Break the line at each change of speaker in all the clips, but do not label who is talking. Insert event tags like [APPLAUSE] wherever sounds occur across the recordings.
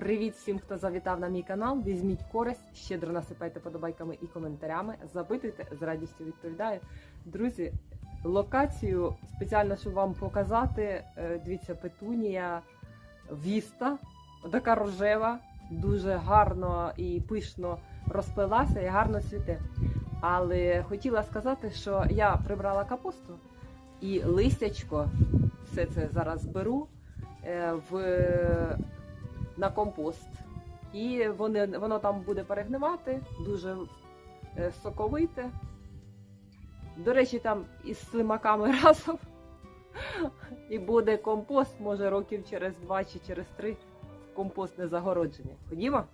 Привіт всім, хто завітав на мій канал. Візьміть користь, щедро насипайте подобайками і коментарями. Запитуйте, з радістю відповідаю. Друзі, локацію спеціально, щоб вам показати. е, Дивіться, петунія віста, така рожева, дуже гарно і пишно розпилася і гарно цвіте. Але хотіла сказати, що я прибрала капусту і листячко, все це зараз беру е, в, на компост. І вони, воно там буде перегнивати, дуже е, соковите. До речі, там із слимаками [LAUGHS] разом. І буде компост, може, років через два чи через три компостне загородження. Ходімо?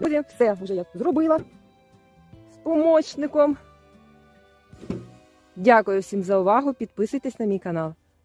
Друзі, все вже я зробила з помічником. Дякую всім за увагу. Підписуйтесь на мій канал.